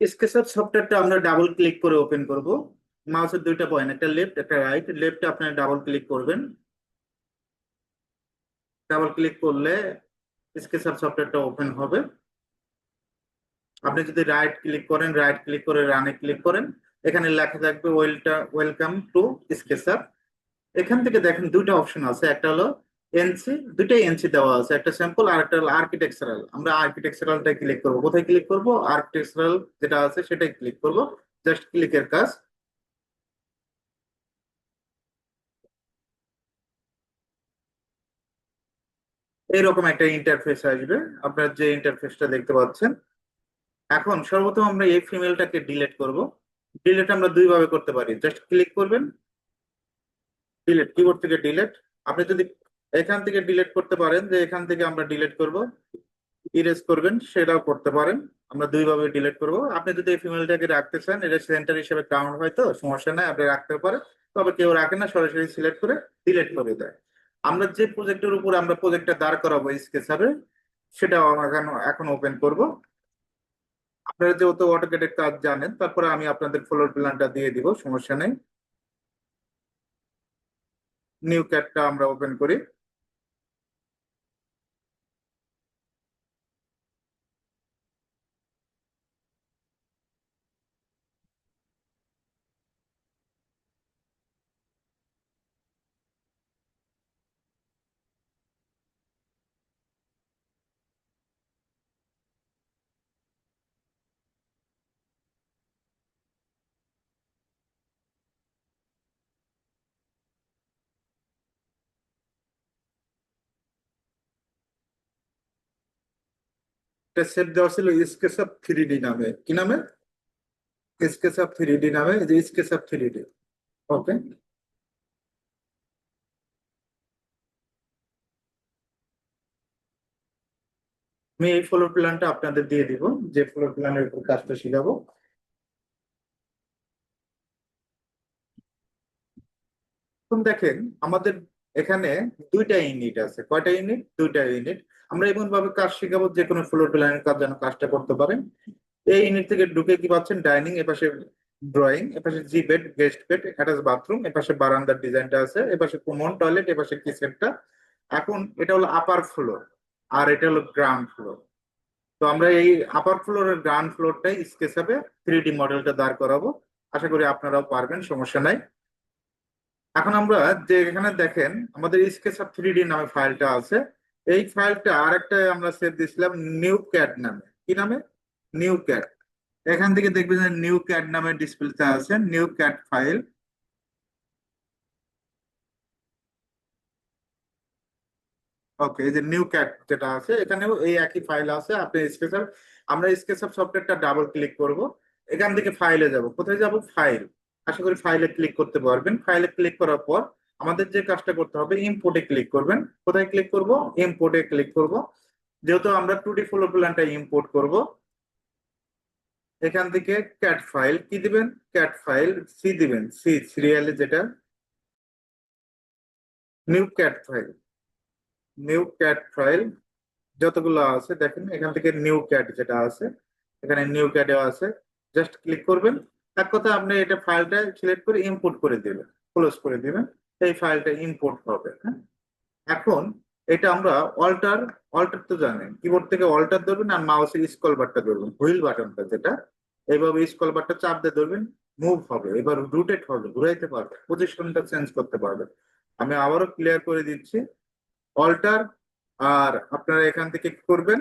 SketchUp সফটওয়্যারটা আমরা double click করে ওপেন করব। মাউসের দুইটা পয়েন্ট একটা লেফট একটা রাইট লেফটে আপনার ডাবল ক্লিক করবেন। ডাবল ক্লিক করলে স্কেচআপ সফটওয়্যারটা ওপেন হবে। আপনি যদি রাইট ক্লিক করেন রাইট ক্লিক করে রানে ক্লিক করেন, এখানে লেখা থাকবে ওয়েলটা ওয়েলকাম টু স্কেচআপ এখান থেকে দেখেন দুইটা অপশন আছে। একটা হলো এনসি দুইটাই এনসি দেওয়া আছে। একটা স্যাম্পল আর একটা আর্কিটেকচারাল আমরা আর্কিটেকচারালটা ক্লিক করব। কোথায় ক্লিক করব? আর্কিটেকচারাল যেটা আছে সেটাই ক্লিক করব। জাস্ট ক্লিকের কাজ। এইরকম একটা ইন্টারফেস আসবে। আপনার যে ইন্টারফেসটা দেখতে পাচ্ছেন। এখন সর্বপ্রথম আমরা এই ফিমেলটাকে ডিলিট করব। ডিলিট আমরা দুই ভাবে করতে পারি। জাস্ট ক্লিক করবেন। ডিলিট কিবোর্ড থেকে ডিলিট আপনি যদি এখান থেকে ডিলেট করতে পারেন, যে এখান থেকে আমরা ডিলিট করব ইরেজ করবেন, সেটাও করতে পারেন। আমরা দুইভাবে ডিলেট করব। আপনি যদি এই ফিমেলটাকে রাখতে চান, এটা সেন্টার হিসেবে কাউন্ট হয় তো, সমস্যা নাই, আপনি রাখতে পারেন। তবে কেউ রাখে না, সরাসরি সিলেক্ট করে ডিলেট করে দেয়। আমরা যে প্রজেক্টের উপর আমরা প্রজেক্টটা দাঁড় করাবো স্কেচ হবে সেটা এখন এখন ওপেন করব। আপনারা যেহেতু অটোকেটের কাজ জানেন, তারপরে আমি আপনাদের ফ্লোর প্ল্যানটা দিয়ে দিব, সমস্যা নেই। নিউ ক্যাটটা আমরা ওপেন করি। এটা সেট দেওয়া ছিল স্কেচ অফ থ্রি ডি নামে। কি নামে? স্কেচ অফ থ্রি ডি নামে যে sketch of three D okay আমি এই ফ্লোর প্ল্যানটা আপনাদের দিয়ে দিব, যে ফ্লোর প্ল্যানের উপর কাজটা শিখাবো। দেখেন, আমাদের এখানে দুইটা ইউনিট আছে। কয়টা ইউনিট দুইটা ইউনিট আমরা এমন ভাবে কাজ শেখাবো যে কোনো ফ্লোর প্ল্যানের কাজ যেন কাজটা করতে পারেন। এই ইউনিট থেকে ঢুকে কি পাচ্ছেন? ডাইনিং এপাশে ড্রয়িং এপাশে জি bed guest bed attach bathroom এপাশে বারান্দার ডিজাইনটা আছে, এপাশে কমন টয়লেট এপাশে কিচেনটা এখন এটা হলো আপার ফ্লোর আর এটা হলো গ্রাউন্ড ফ্লোর তো আমরা এই আপার ফ্লোর আর গ্রাউন্ড ফ্লোরটাই স্কেচ হবে থ্রি ডি মডেলটা দাঁড় করাবো। আশা করি আপনারাও পারবেন, সমস্যা নাই। এখন আমরা যে এখানে দেখেন, আমাদের স্কেচ অফ থ্রি ডি নামে ফাইলটা আছে। এই ফাইলটা আরেকটা আমরা সেভ দিয়েছিলাম নিউ ক্যাট নামে। কি নামে? নিউ ক্যাট এখান থেকে দেখবেন যে নিউ ক্যাট নামে ডিসপ্লেতে আছে নিউ ক্যাট ফাইল ওকে এই যে নিউ ক্যাট যেটা আছে, এখানেও এই একই ফাইল আছে, আপনি স্কেচার আমরা স্কেচআপ সফটওয়্যারটা ডাবল ক্লিক করব। এখান থেকে ফাইলে যাব। কোথায় যাব? ফাইল আশা করি ফাইলে ক্লিক করতে পারবেন। ফাইলে ক্লিক করার পর আমাদের যে কাজটা করতে হবে ইম্পোর্টে ক্লিক করবেন। কোথায় ক্লিক করব? ইম্পোর্টে ক্লিক করব। যেহেতু আমরা টু ডি ফ্লোর প্ল্যানটা ইম্পোর্ট করব, এখান থেকে ক্যাট ফাইল কি দিবেন? ক্যাট ফাইল সি দিবেন। সি সিরিয়ালে যেটা new CAD file new CAD file যতগুলো আছে, দেখেন এখান থেকে নিউ ক্যাট যেটা আছে, এখানে নিউ ক্যাটও আছে। জাস্ট ক্লিক করবেন। এক কথা আপনি এটা ফাইলটা সিলেক্ট করে ইম্পোর্ট করে দিবেন ক্লোজ করে দিবেন। এই ফাইলটা ইম্পোর্ট হবে হ্যাঁ? এখন এটা আমরা অল্টার অল্টার তো জানেন কিবোর্ড থেকে অল্টার ধরবেন আর মাউসের স্কল বারটা ধরবেন হুইল বাটনটা যেটা, এইভাবে স্কল বারটা চাপ দিয়ে ধরবেন মুভ হবে, এবার রুটেট হবে, ঘুরাইতে পারবে পজিশনটা চেঞ্জ করতে পারবে। আমি আবারও ক্লিয়ার করে দিচ্ছি অল্টার আর আপনারা এখান থেকে কি করবেন?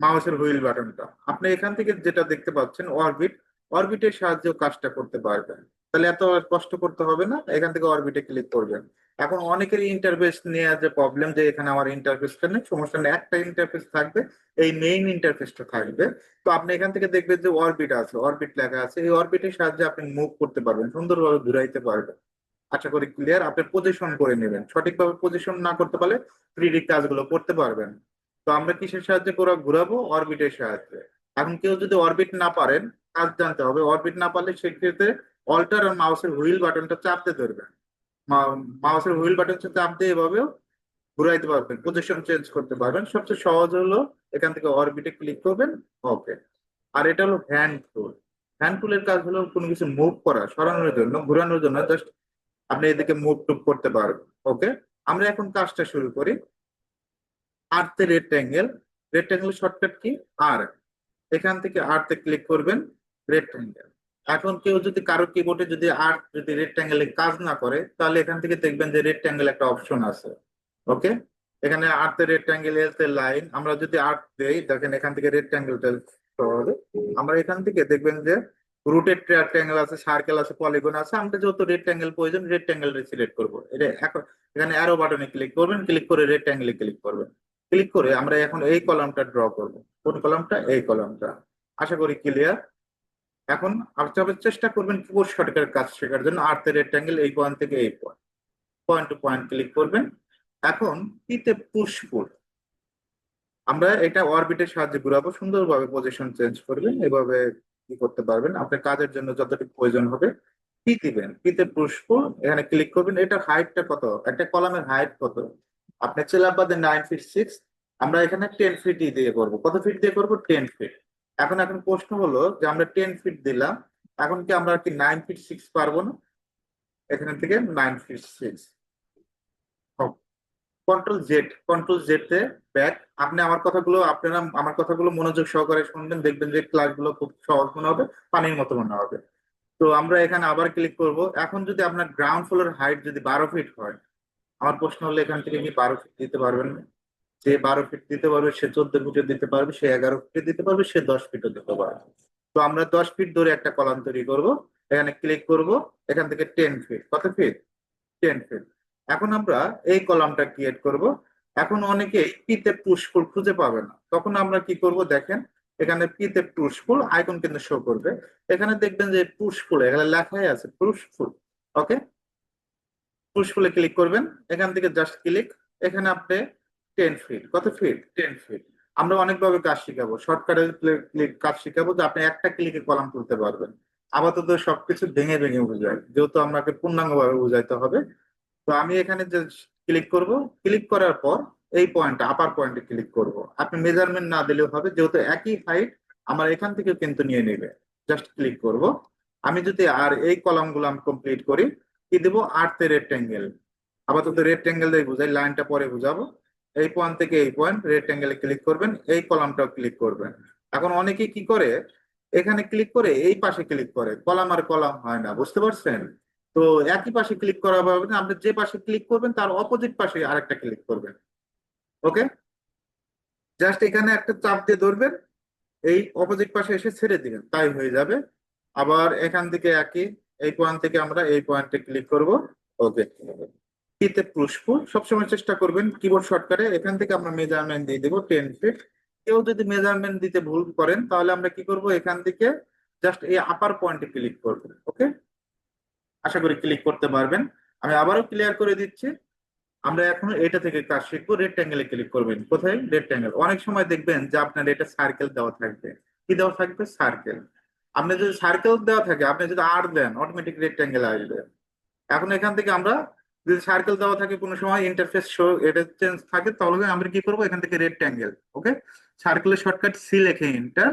মাউসের হুইল বাটনটা আপনি এখান থেকে যেটা দেখতে পাচ্ছেন অরবিট অরবিটের সাহায্যে কাজটা করতে পারবেন। তাহলে এত কষ্ট করতে হবে না, এখান থেকে অরবিটে ক্লিক করবেন। এখন অনেকেরই ইন্টারফেস নেওয়ার যে প্রবলেম যে এখানে আমার ইন্টারফেসটা নেই, সমস্যা নেই, একটা ইন্টারফেস থাকবে, এই মেইন ইন্টারফেসটা থাকবে। তো আপনি এখান থেকে দেখবেন যে অরবিট আছে অরবিট লেখা আছে, এই অরবিটের সাহায্যে আপনি মুভ করতে পারবেন, সুন্দরভাবে ঘুরাইতে পারবেন। আশা করি ক্লিয়ার আপনি পজিশন করে নেবেন, সঠিকভাবে পজিশন না করতে পারলে থ্রি কাজগুলো করতে পারবেন। তো আমরা কিসের সাহায্যে করে ঘুরাবো? অরবিটের সাহায্যে। এখন কেউ যদি অরবিট না পারেন, কাজ জানতে হবে অরবিট না পারলে সেক্ষেত্রে অল্টার আর মাউসের হুইল বাটনটা চাপতে ধরবেন। মাউসের হুইল বাটন চাপ দিয়ে এভাবেও ঘুরাইতে পারবেন পজিশন চেঞ্জ করতে পারবেন। সবচেয়ে সহজ হলো এখান থেকে অরবিটে ক্লিক করবেন ওকে আর এটা হলো হ্যান্ড টুল হ্যান্ড টুলের কাজ হলো কোনো কিছু মুভ করা, সরানোর জন্য, ঘুরানোর জন্য জাস্ট আপনি এদিকে মুভ টুভ করতে পারবেন ওকে আমরা এখন কাজটা শুরু করি। আর্থে রেক্ট্যাঙ্গেল রেক্ট্যাঙ্গেল শর্টকাট কি? আর এখান থেকে আর্থে ক্লিক করবেন রেক্ট্যাঙ্গেল এখন কেউ যদি কারও কিবোর্ডে যদি আর্ট যদি রেক্ট্যাঙ্গেলে কাজ না করে, তাহলে এখান থেকে দেখবেন যে রেক্ট্যাঙ্গেল একটা অপশন আছে। ওকে এখানে আর্থে রেক্ট্যাঙ্গেল এলতে লাইন আমরা যদি আর্ট দেই, দেখেন এখান থেকে রেক্ট্যাঙ্গেলটা আমরা এখান থেকে দেখবেন যে রুটেড ট্রায়াঙ্গেল আছে সার্কেল আছে পলিগন আছে। আমরা যেহেতু রেক্ট্যাঙ্গেল প্রয়োজন রেক্ট্যাঙ্গেল সিলেক্ট করব। এটা এখন এখানে অ্যারো বাটনে ক্লিক করবেন ক্লিক করে রেক্ট্যাঙ্গেলে ক্লিক করবেন। ক্লিক করে আমরা এখন এই কলামটা ড্র করব। কোন কলামটা এই কলামটা আশা করি ক্লিয়ার এখন আপনারা চেষ্টা করবেন কিবোর্ড শর্টকাটের কাজ শেখার জন্য আর্থের রেক্ট্যাঙ্গেল এই পয়েন্ট থেকে এই point point to point click করবেন। এখন পিতে পুশ পুল আমরা এটা অরবিটের সাহায্যে ঘুরাবো, সুন্দরভাবে পজিশন চেঞ্জ করবেন, এভাবে কি করতে পারবেন, আপনার কাজের জন্য যতটুকু প্রয়োজন হবে পি দিবেন পিতে পুশ পুল এখানে ক্লিক করবেন, এটার হাইটটা কত, একটা কলামের হাইট কত, আপনি চেলাবাদে নাইন ফিট সিক্স আমরা এখানে টেন ফিটই দিয়ে করব, কত ফিট দিয়ে করব টেন ফিট এখন এখন প্রশ্ন হলো যে আমরা টেন ফিট দিলাম, এখন কি আমরা কি নাইন ফিট সিক্স পারব না? এখান থেকে nine feet six control Z control Z back আপনি আমার কথাগুলো, আপনারা আমার কথাগুলো মনোযোগ সহকারে শুনবেন, দেখবেন যে ক্লাসগুলো খুব সহজ মনে হবে পানির মতো মনে হবে। তো আমরা এখানে আবার ক্লিক করব। এখন যদি আপনার গ্রাউন্ড ফ্লোর হাইট যদি বারো ফিট হয়, আমার প্রশ্ন হলো এখান থেকে কি বারো ফিট দিতে পারবেন না। যে বারো ফিট দিতে পারবে, সে চোদ্দ ফিটে দিতে পারবে, সে এগারো ফিটে দিতে পারবে, সে দশ ফিটও দিতে পারবে। তো আমরা দশ ফিট ধরে একটা কলাম তৈরি করব। এখানে ক্লিক করব। এখান থেকে টেন ফিট কত ফিট টেন ফিট এখন আমরা এই কলামটা ক্রিয়েট করব। এখন অনেকে পিতে পুষ্পুল খুঁজে পাবে না। তখন আমরা কি করব? দেখেন, এখানে পিতে পুষ্পুল আইকন কিন্তু শো করবে। এখানে দেখবেন যে পুষ্পুল এখানে লেখাই আছে পুষ্পুল ওকে পুষ্পুলে ক্লিক করবেন। এখান থেকে জাস্ট ক্লিক এখানে আপনি টেন ফিট কত ফিট টেন ফিট আমরা অনেকভাবে কাজ শিখাবো। শর্টকাটে ক্লিক কাজ শিখাবো যে আপনি একটা ক্লিকে কলাম তুলতে পারবেন। আপাতত সবকিছু ভেঙে ভেঙে বুঝায়। যেহেতু আমাকে পূর্ণাঙ্গ ভাবে বুঝাইতে হবে। তো আমি এখানে যে ক্লিক করব। ক্লিক করার পর এই পয়েন্ট আপার পয়েন্টে ক্লিক করব। আপনি মেজারমেন্ট না দিলেও হবে। যেহেতু একই হাইট আমার এখান থেকে কিন্তু নিয়ে নেবে। জাস্ট ক্লিক করব। আমি যদি আর এই কলামগুলো আমি কমপ্লিট করি, কি দেবো? আর্থে রেক্টেঙ্গেল আপাতত রেক্টেঙ্গেল দিয়ে বুঝাই। লাইনটা পরে বুঝাবো। এই পয়েন্ট থেকে এই পয়েন্ট রেক্টেঙ্গেলে ক্লিক করবেন, এই কলামটাও ক্লিক করবেন। এখন অনেকে কি করে, এখানে ক্লিক করে এই পাশে ক্লিক করে। কলাম আর কলাম হয় না, বুঝতে পারছেন? তো একই পাশে ক্লিক করা হবে না আপনি যে পাশে ক্লিক করবেন, তার অপোজিট পাশে আরেকটা ক্লিক করবেন। ওকে জাস্ট এখানে একটা চাপ দিয়ে ধরবেন, এই অপোজিট পাশে এসে ছেড়ে দিবেন, তাই হয়ে যাবে। আবার এখান থেকে একই, এই পয়েন্ট থেকে আমরা এই পয়েন্টে ক্লিক করব। ওকে কিতে পুষ্পুল সবসময় চেষ্টা করবেন কিবোর্ড শর্টকাটে এখান থেকে আমরা মেজারমেন্ট দিয়ে দেবো টেন ফিট কেউ যদি মেজারমেন্ট দিতে ভুল করেন, তাহলে আমরা কি করব? এখান থেকে জাস্ট এই আপার পয়েন্টে ক্লিক করব ওকে আশা করি ক্লিক করতে পারবেন। আমি আবারও ক্লিয়ার করে দিচ্ছি। আমরা এখন এটা থেকে কাজ শিখব রেড রেক্ট্যাঙ্গেলে ক্লিক করবেন। কোথায়? রেড রেক্ট্যাঙ্গেল অনেক সময় দেখবেন যে আপনার এটা সার্কেল দেওয়া থাকবে। কি দেওয়া থাকবে? সার্কেল আপনি যদি সার্কেল দেওয়া থাকে, আপনি যদি আর দেন অটোমেটিক রেড রেক্ট্যাঙ্গেল আসবে। এখন এখান থেকে আমরা যদি সার্কেল দেওয়া থাকে কোনো সময় ইন্টারফেস শো এটা চেঞ্জ থাকে, তাহলে আমরা কি করব? এখান থেকে রেক্ট্যাঙ্গেল ওকে সার্কেলের শর্টকাট সি লেখে ইন্টার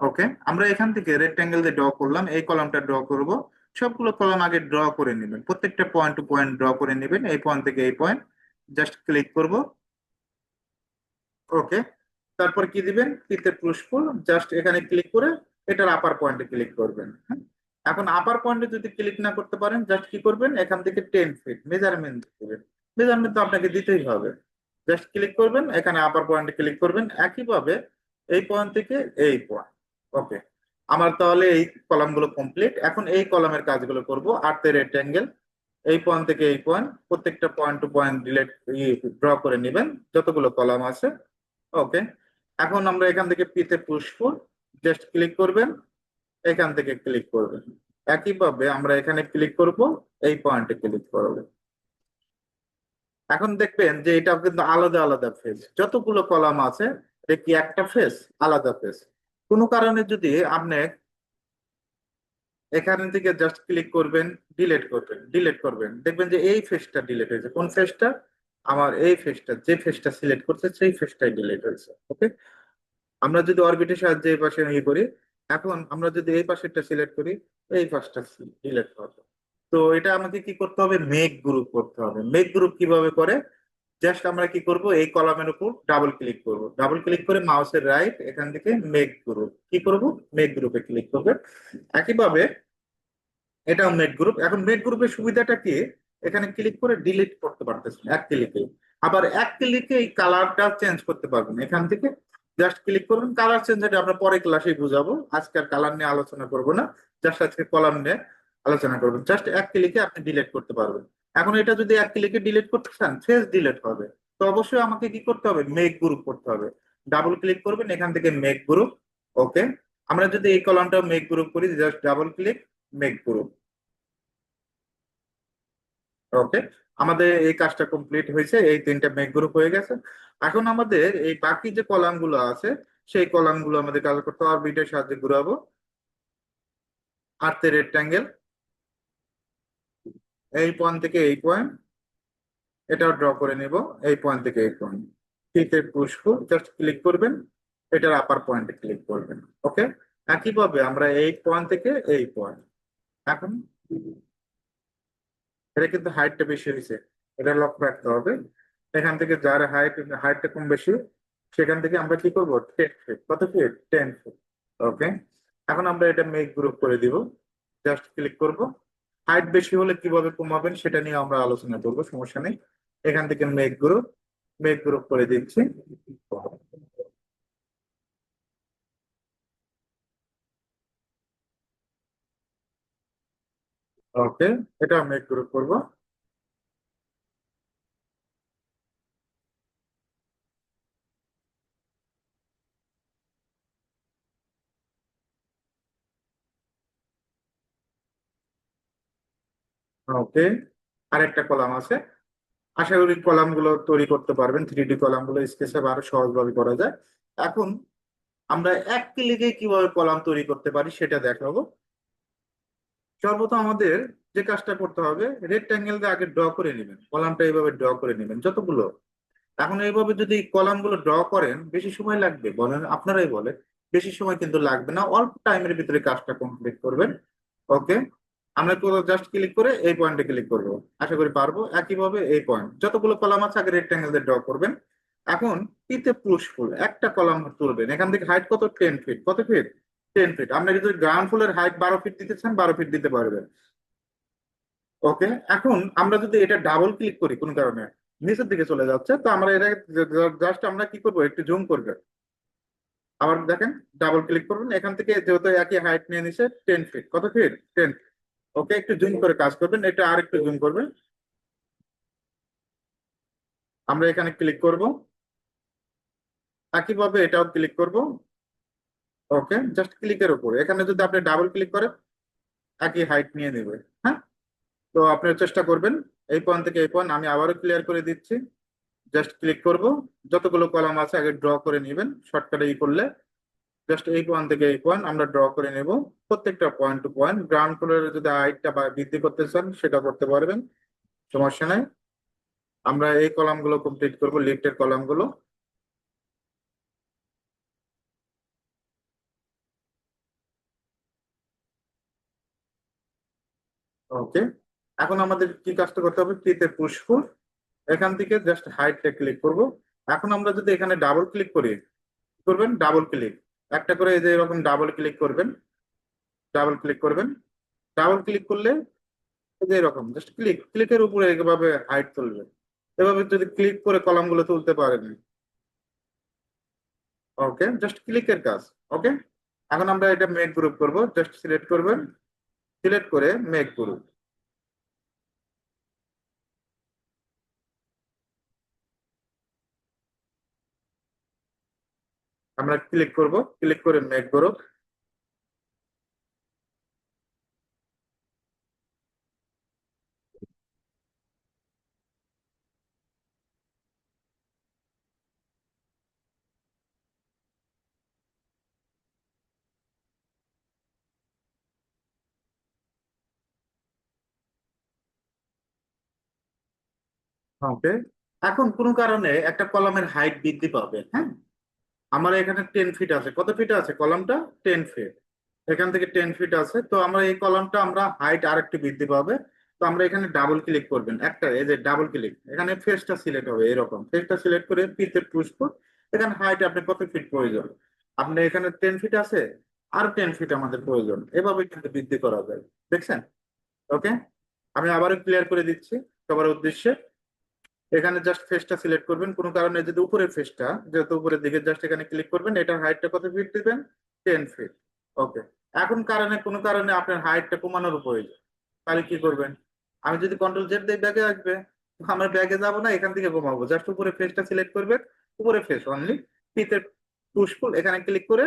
ওকে আমরা এখান থেকে রেক্ট্যাঙ্গেল দিয়ে ড্র করলাম, এই কলামটা ড্র করব। সবগুলো কলাম আগে ড্র করে নেবেন। প্রত্যেকটা পয়েন্ট টু পয়েন্ট ড্র করে নেবেন, এই পয়েন্ট থেকে এই পয়েন্ট জাস্ট ক্লিক করব। ওকে তারপর কি দিবেন? কিতে পুষ্পুল জাস্ট এখানে ক্লিক করে, এটার আপার পয়েন্টে ক্লিক করবেন হ্যাঁ? এখন আপার পয়েন্টে যদি ক্লিক না করতে পারেন জাস্ট কি করবেন? এখান থেকে টেন ফিট মেজারমেন্ট দিবেন। মেজারমেন্ট তো আপনাকে দিতেই হবে। জাস্ট ক্লিক করবেন, এখানে আপার পয়েন্টে ক্লিক করবেন। একইভাবে এই পয়েন্ট থেকে এই পয়েন্ট ওকে আমার তাহলে এই কলামগুলো কমপ্লিট এখন এই কলামের কাজগুলো করব আর্থে রেক্ট্যাঙ্গেল এই পয়েন্ট থেকে এই পয়েন্ট প্রত্যেকটা point to point delete draw করে নেবেন। যতগুলো কলাম আছে ওকে এখন আমরা এখান থেকে পিতে পুষ্প জাস্ট ক্লিক করবেন। এখান থেকে ক্লিক করবেন একইভাবে আমরা এখানে ক্লিক করব, এই পয়েন্টে ক্লিক করব। এখন দেখবেন যে এটা কিন্তু আলাদা আলাদা ফেজ যতগুলো কলাম আছে, এটা কি একটা ফেজ আলাদা ফেজ কোনো কারণে যদি আপনি এখান থেকে জাস্ট ক্লিক করবেন ডিলেট করবেন ডিলেট করবেন, দেখবেন যে এই ফেজটা ডিলেট হয়েছে। কোন ফেজটা আমার এই ফেজটা যে ফেজটা সিলেক্ট করছে, সেই ফেজটাই ডিলেট হয়েছে। ওকে আমরা যদি অরবিটের সাহায্যে এই পাশে ইয়ে করি এখন আমরা যদি এই পাশেরটা সিলেক্ট করি, এই পাশটা সিলেক্ট হবে তো এটা আমাকে কি করতে হবে? মেক গ্রুপ করতে হবে। মেক গ্রুপ কীভাবে করে? জাস্ট আমরা কি করব? এই কলামের উপর ডাবল ক্লিক করব। ডাবল ক্লিক করে মাউসের রাইট এখান থেকে মেক গ্রুপ কি করব? মেক গ্রুপে ক্লিক করবে। একইভাবে এটাও মেক গ্রুপ এখন মেক গ্রুপের সুবিধাটা কি? এখানে ক্লিক করে ডিলিট করতে পারতেছেন, এক ক্লিকে আবার এক ক্লিকে এই কালারটা চেঞ্জ করতে পারবেন। এখান থেকে জাস্ট ক্লিক করবেন কালার চেঞ্জ এটা আমরা পরে ক্লাসে বুঝাবো। আজকে আর কালার নিয়ে আলোচনা করব না জাস্ট আজকে কলাম নিয়ে আলোচনা করবেন জাস্ট এক ক্লিকে আপনি ডিলিট করতে পারবেন। এখন এটা যদি এক ক্লিকে ডিলিট করতে চান ফেস ডিলিট হবে। তো অবশ্যই আমাকে কি করতে হবে? মেক গ্রুপ করতে হবে। ডাবল ক্লিক করবেন, এখান থেকে মেক গ্রুপ ওকে আমরা যদি এই কলামটা মেক গ্রুপ করি just double click make group okay আমাদের এই কাজটা কমপ্লিট হয়েছে, এই তিনটা মেক গ্রুপ হয়ে গেছে। এখন আমাদের এই বাকি যে কলামগুলো আছে, সেই কলামগুলো আমাদের কাজ করতে অরবিটের সাহায্যে ঘুরাবো। আর্থের রেক্টাঙ্গেল এই পয়েন্ট থেকে এই পয়েন্ট এটাও ড্র করে নিব, এই পয়েন্ট থেকে এই পয়েন্ট ফিতে পুষ্প জাস্ট ক্লিক করবেন, এটার আপার পয়েন্টে ক্লিক করবেন ওকে একইভাবে আমরা এই পয়েন্ট থেকে এই পয়েন্ট এখন এটা কিন্তু হাইটটা বেশি হয়েছে। এটা লক্ষ্য রাখতে হবে। এখান থেকে যার হাইট হাইটটা কম বেশি, সেখান থেকে আমরা কি করব? টেন ফিট কত ফিট টেন ফিট ওকে এখন আমরা এটা মেক গ্রুপ করে দিব। জাস্ট ক্লিক করব। হাইট বেশি হলে কীভাবে কমাবেন সেটা নিয়ে আমরা আলোচনা করব, সমস্যা নেই। এখান থেকে মেক গ্রুপ মেক গ্রুপ করে দিচ্ছি। ওকে এটা মেক গ্রুপ করব। ওকে আরেকটা কলাম আছে। আশা করি কলামগুলো তৈরি করতে পারবেন থ্রি ডি কলামগুলো স্কেচে আরও সহজভাবে করা যায়। এখন আমরা এক ক্লিকে কীভাবে কলাম তৈরি করতে পারি সেটা দেখাবো। সর্বপ্রথম আমাদের যে কাজটা করতে হবে রেক্ট্যাঙ্গেল দিয়ে আগে ড্র করে নেবেন। কলামটা এইভাবে ড্র করে নেবেন, যতগুলো। এখন এইভাবে যদি কলামগুলো ড্র করেন, বেশি সময় লাগবে। বলেন, আপনারাই বলেন, বেশি সময় কিন্তু লাগবে না। অল্প টাইমের ভিতরে কাজটা কমপ্লিট করবেন। ওকে আমরা জাস্ট ক্লিক করে এই পয়েন্টে ক্লিক করব। আশা করি পারব। একইভাবে এই পয়েন্ট যতগুলো কলাম আছে, আগে রেক্ট্যাঙ্গেল দিয়ে ড্র করবেন। এখন পিতে পুশফুল একটা কলাম তুলবেন। এখান থেকে হাইট কত? টেন ফিট কত ফিট টেন ফিট আপনি যদি গ্রাউন্ড ফ্লোরের হাইট বারো ফিট দিতে চান, বারো ফিট দিতে পারবেন। ওকে এখন আমরা যদি এটা ডাবল ক্লিক করি কোন কারণে, নিচের দিকে চলে যাচ্ছে, তো আমরা এটা জাস্ট আমরা কি করব? একটু জুম করবে। আবার দেখেন ডাবল ক্লিক করবেন এখান থেকে যেহেতু একই হাইট নিয়ে নিছে টেন ফিট কত ফিট টেন ওকে একটু জুম করে কাজ করবেন। এটা আর একটু জুম করবেন আমরা এখানে ক্লিক করব। একইভাবে এটাও ক্লিক করব। ওকে জাস্ট ক্লিকের উপরে। এখানে যদি আপনি ডাবল ক্লিক করেন, একই হাইট নিয়ে নেবে হ্যাঁ? তো আপনি চেষ্টা করবেন, এই পয়েন্ট থেকে এই পয়েন্ট আমি আবারও ক্লিয়ার করে দিচ্ছি। জাস্ট ক্লিক করব, যতগুলো কলাম আছে, আগে ড্র করে নেবেন শর্টকাটে ই করলে। জাস্ট এই পয়েন্ট থেকে এই পয়েন্ট আমরা ড্র করে নেব, প্রত্যেকটা পয়েন্ট টু পয়েন্ট গ্রাউন্ড ফ্লোরের যদি হাইটটা বৃদ্ধি করতে চান, সেটা করতে পারবেন, সমস্যা নাই। আমরা এই কলামগুলো কমপ্লিট করব লিফটের কলাম ওকে এখন আমাদের কি কাজটা করতে হবে? ক্লিতে পুষ্প এখান থেকে জাস্ট হাইটটা ক্লিক করব। এখন আমরা যদি এখানে ডাবল ক্লিক করি করবেন? ডাবল ক্লিক একটা করে এই যে এরকম ডাবল ক্লিক করবেন। ডাবল ক্লিক করবেন। ডাবল ক্লিক করলে যে এরকম জাস্ট ক্লিক ক্লিকের উপরে এভাবে হাইট তুলবে। এভাবে যদি ক্লিক করে কলামগুলো তুলতে পারেন। ওকে জাস্ট ক্লিকের কাজ। ওকে এখন আমরা এটা মেক গ্রুপ করব। জাস্ট সিলেক্ট করবেন। সিলেক্ট করে মেক করুন। আমরা ক্লিক করব ক্লিক করে মেক গ্রুপ ওকে এখন কোনো কারণে একটা কলামের হাইট বৃদ্ধি পাবে হ্যাঁ? আমার এখানে টেন ফিট আছে। কত ফিট আছে? কলামটা টেন ফিট এখান থেকে টেন ফিট আছে। তো আমরা এই কলামটা আমরা হাইট আরেকটু বৃদ্ধি পাবে। তো আমরা এখানে ডাবল ক্লিক করবেন। একটা, এই যে ডাবল ক্লিক এখানে ফেসটা সিলেক্ট হবে এরকম। ফেসটা সিলেক্ট করে পিতে পুষ্প এখানে হাইট আপনি কত ফিট প্রয়োজন? আপনি এখানে টেন ফিট আছে, আর টেন ফিট আমাদের প্রয়োজন। এভাবে কিন্তু বৃদ্ধি করা যায়। দেখছেন? ওকে আমি আবারও ক্লিয়ার করে দিচ্ছি। সবার উদ্দেশ্যে এখানে জাস্ট ফেসটা সিলেক্ট করবেন। কোনো কারণে যদি উপরের ফেসটা যেহেতু উপরের দিকে জাস্ট এখানে ক্লিক করবেন, এটার হাইটটা কত ফিট দিবেন? টেন ফিট ওকে এখন কারণে, কোনো কারণে আপনার হাইটটা কমানোর প্রয়োজন তাহলে কি করবেন? আমি যদি কন্ট্রোল জেড দিয়ে ব্যাগে আসবে, আমরা ব্যাগে যাব না, এখান থেকে কমাবো জাস্ট উপরে ফেসটা সিলেক্ট করবেন। উপরে ফেস অনলি পিতে পুষ্পুল এখানে ক্লিক করে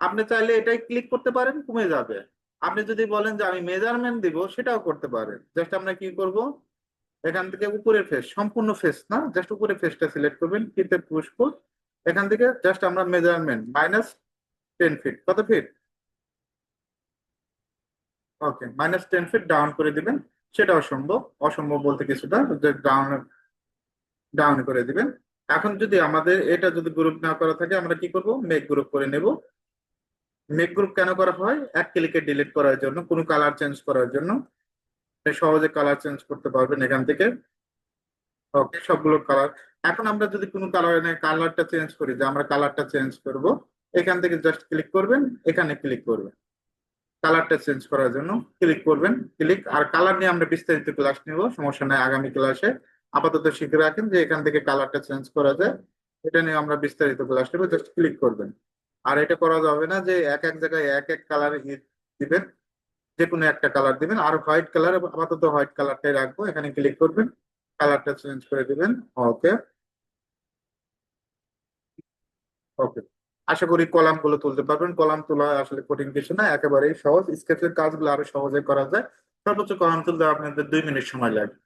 আপনি চাইলে এটাই ক্লিক করতে পারেন, কমে যাবে। আপনি যদি বলেন যে আমি মেজারমেন্ট দিব, সেটাও করতে পারেন। জাস্ট আমরা কি করব? এখান থেকে উপরের ফেস সম্পূর্ণ ফেস না জাস্ট উপরে ফেসটা সিলেক্ট করবেন পিতে পুষ্পুল এখান থেকে জাস্ট আমরা মেজারমেন্ট মাইনাস টেন ফিট কত feet okay minus ten feet down করে দিবেন, সেটা অসম্ভব অসম্ভব বলতে কিছুটা ডাউন ডাউন করে দিবেন। এখন যদি আমাদের এটা যদি গ্রুপ না করা থাকে, আমরা কি করব? মেক গ্রুপ করে নেব। মেক গ্রুপ কেন করা হয়? এক ক্লিকে ডিলিট করার জন্য, কোনো কালার চেঞ্জ করার জন্য। সহজে কালার চেঞ্জ করতে পারবেন এখান থেকে। ওকে সবগুলো কালার এখন আমরা যদি কোনো কালার কালারটা চেঞ্জ করি, যে আমরা কালারটা চেঞ্জ করব, এখান থেকে জাস্ট ক্লিক করবেন, এখানে ক্লিক করবেন। কালারটা চেঞ্জ করার জন্য ক্লিক করবেন ক্লিক আর কালার নিয়ে আমরা বিস্তারিত ক্লাস নিব, সমস্যা নাই, আগামী ক্লাসে আপাতত শিখে রাখেন যে এখান থেকে কালারটা চেঞ্জ করা যায়। এটা নিয়ে আমরা বিস্তারিত ক্লাস নেব জাস্ট ক্লিক করবেন। আর এটা করা যাবে না যে এক এক জায়গায় এক এক কালার দিবেন। যে কোনো একটা কালার দিবেন। আর হোয়াইট কালার আপাতত হোয়াইট কালারটাই রাখব। এখানে ক্লিক করবেন। কালারটা চেঞ্জ করে দিবেন। ওকে ওকে আশা করি কলামগুলো তুলতে পারবেন। কলাম তোলা আসলে কঠিন কিছু না, একেবারেই সহজ। স্কেচের কাজগুলো আরও সহজে করা যায়। সর্বোচ্চ কলাম তুলতে আপনাদের দুই মিনিট সময় লাগে